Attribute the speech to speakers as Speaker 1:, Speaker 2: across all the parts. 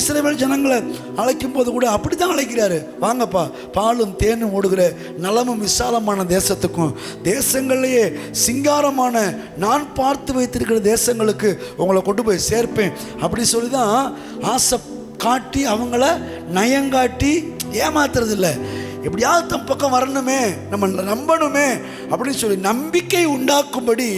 Speaker 1: இஸ்ரேவேல் ஜனங்களை அழைக்கும் போது கூட அப்படி தான் அழைக்கிறாரு. வாங்கப்பா பாலும் தேனும் ஓடுகிற நலமும் விசாலமான தேசத்துக்கும் தேசங்கள்லேயே சிங்காரமான நான் பார்த்து வைத்திருக்கிற தேசங்களுக்கு உங்களை கொண்டு போய் சேர்ப்பேன். அப்படி சொல்லி தான் ஆசை காட்டி அவங்கள நயங்காட்டி ஏமாத்துறதில்லை. எப்படியாவது தம் பக்கம் வரணுமே நம்ம நம்பணுமே அப்படின்னு சொல்லி நம்பிக்கை உண்டாக்கும்படி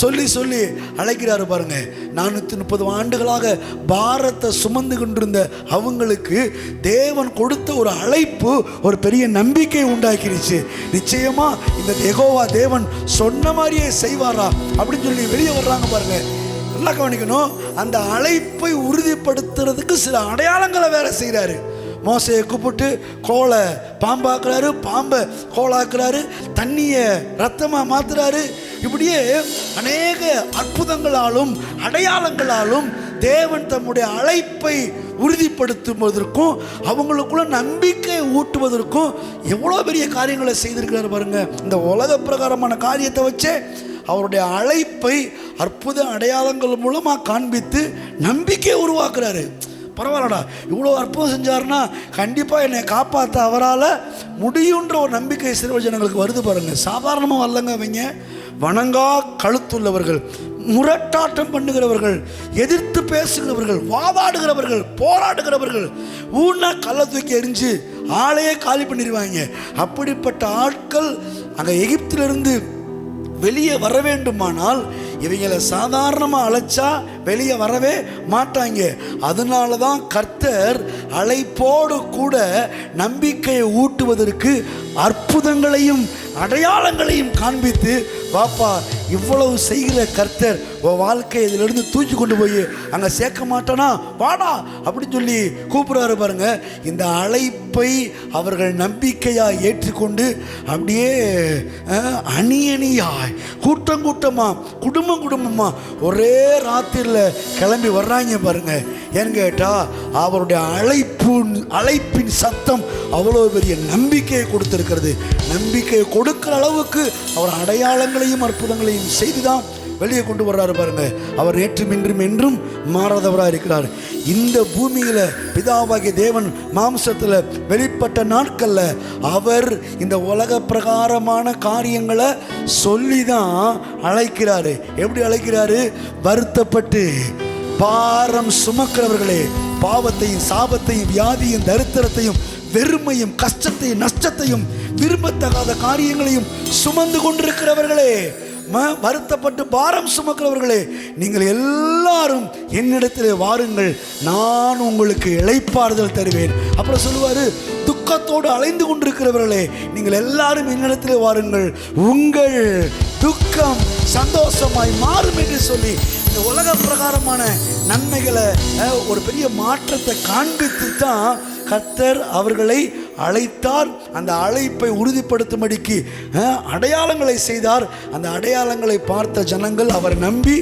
Speaker 1: சொல்லி சொல்லி அழைக்கிறாரு பாருங்க. நானூற்றி முப்பது ஆண்டுகளாக பாரத்தை சுமந்து கொண்டிருந்த அவங்களுக்கு தேவன் கொடுத்த ஒரு அழைப்பு ஒரு பெரிய நம்பிக்கை உண்டாக்கிருச்சு. நிச்சயமா இந்த எகோவா தேவன் சொன்ன மாதிரியே செய்வாரா அப்படின்னு சொல்லி வெளியே வர்றாங்க பாருங்க. நல்லா கவனிக்கணும். அந்த அழைப்பை உறுதிப்படுத்துறதுக்கு சில அடையாளங்களை வேற செய்கிறாரு மோசையை கூப்பிட்டு கோலை பாம்பாக்குறாரு பாம்பை கோலாக்குறாரு தண்ணியை ரத்தமாக மாத்துறாரு. இப்படியே அநேக அற்புதங்களாலும் அடையாளங்களாலும் தேவன் தம்முடைய அழைப்பை உறுதிப்படுத்துவதற்கும் அவங்களுக்குள்ள நம்பிக்கை ஊட்டுவதற்கும் எவ்வளோ பெரிய காரியங்களை செய்திருக்கிறார் பாருங்க. இந்த உலக பிரகாரமான காரியத்தை வச்சே அவருடைய அழைப்பை அற்புத அடையாளங்கள் மூலமாக காண்பித்து நம்பிக்கை உருவாக்குறாரு. பரவாயில்லடா இவ்வளோ அற்புதம் செஞ்சாருன்னா கண்டிப்பாக என்னை காப்பாற்ற அவரால் முடியுன்ற ஒரு நம்பிக்கை சிறுவஜனங்களுக்கு வருது பாருங்க. சாதாரணமாக வரலங்க அவங்க வணங்கா கழுத்துள்ளவர்கள் முரட்டாட்டம் பண்ணுகிறவர்கள் எதிர்த்து பேசுகிறவர்கள் வாதாடுகிறவர்கள் போராடுகிறவர்கள் ஊன்னா கல்லை தூக்கி எரிஞ்சு ஆளையே காலி பண்ணிடுவாங்க. அப்படிப்பட்ட ஆட்கள் அங்கே எகிப்திலிருந்து வெளியே வர வேண்டுமானால் இவங்களை சாதாரணமாக அழைச்சா வெளியே வரவே மாட்டாங்க. அதனால தான் கர்த்தர் அழைப்போடு கூட நம்பிக்கையை ஊட்டுவதற்கு அற்புதங்களையும் அடையாளங்களையும் காண்பித்து வாப்பா இவ்வளவு செய்கிற கர்த்தர் உன் வாழ்க்கை இதிலிருந்து தூக்கி கொண்டு போய் அங்கே சேர்க்க மாட்டானா? வாடா அப்படின்னு சொல்லி கூப்பிடுறாரு பாருங்க. இந்த அழைப்பை அவர்கள் நம்பிக்கையாக ஏற்றுக்கொண்டு அப்படியே அணியணியாய் அணி அணியாய் கூட்டம் கூட்டமா குடும்பம் குடும்பமா ஒரே ராத்திரியில் கிளம்பி வர்றாங்க பாருங்க. ஏன்னு கேட்டால் அவருடைய அழைப்பு அழைப்பின் சத்தம் அவ்வளோ பெரிய நம்பிக்கையை கொடுத்திருக்கிறது. நம்பிக்கையை கொடுக்கிற அளவுக்கு அவர் அடையாளங்களையும் அற்புதங்களையும் செய்து தான் வெளியே கொண்டு வர்றாரு பாருங்க. அவர் நேற்றும் இன்றும் என்றும் மாறாதவராக இருக்கிறார். இந்த பூமியில் பிதாவாகிய தேவன் மாம்சத்தில் வெளிப்பட்ட நாட்களில் அவர் இந்த உலக பிரகாரமான காரியங்களை சொல்லி தான் அழைக்கிறாரு. எப்படி அழைக்கிறாரு? வருத்தப்பட்டு பாரம் சுமக்கிறவர்களே பாவத்தையும் சாபத்தையும் வியாதியும் தரித்திரத்தையும் வெறுமையும் கஷ்டத்தையும் நஷ்டத்தையும் விரும்பத்தகாத காரியங்களையும் சுமந்து கொண்டிருக்கிறவர்களே ம- வருத்தப்பட்டு பாரம் சுமக்கிறவர்களே நீங்கள் எல்லாரும் என்னிடத்திலே வாருங்கள் நான் உங்களுக்கு இழைப்பாறுதல் தருவேன். அப்புறம் சொல்லுவார் துக்கத்தோடு அலைந்து கொண்டிருக்கிறவர்களே நீங்கள் எல்லாரும் என்னிடத்திலே வாருங்கள். உங்கள் துக்கம் சந்தோஷமாய் மாறும் என்று சொல்லி இந்த உலக பிரகாரமான நன்மைகளை ஒரு பெரிய மாற்றத்தை காண்பித்து தான் கர்த்தர் அவர்களை அழைத்தார். அந்த அழைப்பை உறுதிப்படுத்தும்படிக்கு அடையாளங்களை செய்தார். அந்த அடையாளங்களை பார்த்த ஜனங்கள் அவர் நம்பி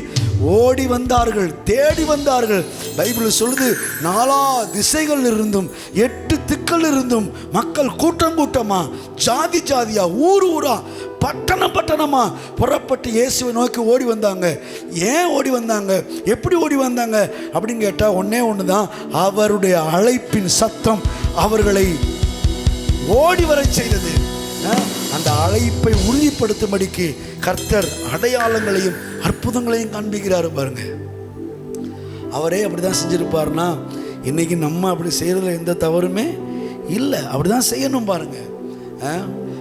Speaker 1: ஓடி வந்தார்கள் தேடி வந்தார்கள். பைபிள் சொல்லுது நாலா திசைகள் இருந்தும் எட்டு திக்கள் இருந்தும் மக்கள் கூட்டம் கூட்டமா ஜாதி ஜாதியா ஊர் ஊரா பட்டணம் பட்டணமா புறப்பட்டு இயேசுவை நோக்கி ஓடி வந்தாங்க. ஏன் ஓடி வந்தாங்க? எப்படி ஓடி வந்தாங்க? அப்படின்னு கேட்டால் ஒன்னே ஒன்று தான் அவருடைய அழைப்பின் சத்தம் அவர்களை ஓடி வரச் செய்தது அந்த அழைப்பை உறுதிப்படுத்தும்படிக்கு கர்த்தர் அடையாளங்களையும் அற்புதங்களையும் காண்பிக்கிறாரு பாருங்க. அவரே அப்படிதான் செஞ்சிருப்பார்னா இன்னைக்கு நம்ம அப்படி செய்கிறதுல எந்த தவறுமே இல்லை. அப்படிதான் செய்யணும் பாருங்க. ஆ?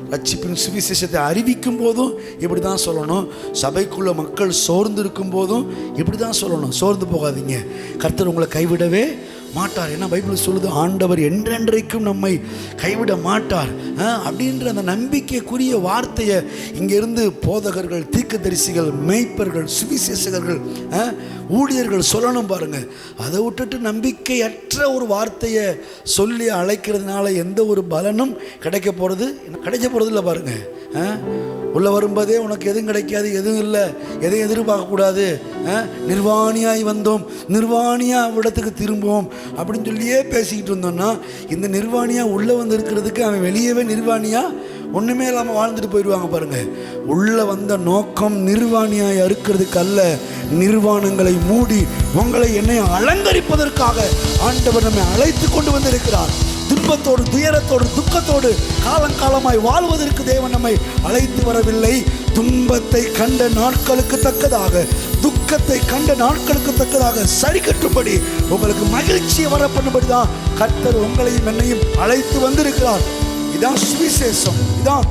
Speaker 1: ரட்சிப்பின் சுவிசேஷத்தை அறிவிக்கும் போதும் இப்படி தான் சொல்லணும். சபைக்குள்ள மக்கள் சோர்ந்து இருக்கும் போதும் இப்படி தான் சொல்லணும். சோர்ந்து போகாதீங்க. கர்த்தர் உங்களை கைவிடவே மாட்டார். ஏன்னா பைபிள் சொல்லுது? ஆண்டவர் என்றென்றைக்கும் நம்மை கைவிட மாட்டார். ஆ, அப்படின்ற அந்த நம்பிக்கைக்குரிய வார்த்தையை இங்கிருந்து போதகர்கள் தீர்க்கதரிசிகள் மேய்ப்பர்கள் சுவிசேஷகர்கள் ஆ, ஊழியர்கள் சொல்லணும் பாருங்க. அதை விட்டுட்டு நம்பிக்கையற்ற ஒரு வார்த்தையை சொல்லி அழைக்கிறதுனால எந்த ஒரு பலனும் கிடைக்க போகிறது கிடைக்க போகிறது இல்லை பாருங்கள் ஆ? உள்ளே வரும்போதே உனக்கு எதுவும் கிடைக்காது எதுவும் இல்லை. எதையும் எதிர்பார்க்கக்கூடாது. ஆ? நிர்வாணியாய் வந்தோம். நிர்வாணியாக அவ்விடத்துக்கு திரும்புவோம். அப்படின்னு சொல்லியே பேசிக்கிட்டு இருந்தோம்னா இந்த நிர்வாணியாக உள்ளே வந்து இருக்கிறதுக்கு அவன் வெளியவே நிர்வாணியாக ஒன்றுமே இல்லாமல் வாழ்ந்துட்டு போயிடுவாங்க பாருங்க. உள்ளே வந்த நோக்கம் நிர்வாணியாய் அறுக்கிறதுக்கு அல்ல. நிர்வாணங்களை மூடி உங்களை என்னை அலங்கரிப்பதற்காக ஆண்டவர் நம்மை அழைத்து கொண்டு வந்திருக்கிறார். துன்பத்தோடு துயரத்தோடு துக்கத்தோடு காலங்காலமாய் வாழ்வதற்கு தேவன் நம்மை அழைத்து வரவில்லை. துன்பத்தை கண்ட நாட்களுக்கு தக்கதாக துக்கத்தை கண்ட நாட்களுக்கு தக்கதாக சரி கட்டும்படி உங்களுக்கு மகிழ்ச்சியை வர பண்ணும்படி தான் கர்த்தர் உங்களையும் என்னையும் அழைத்து வந்திருக்கிறார். இதான் சுவிசேஷம். இதான்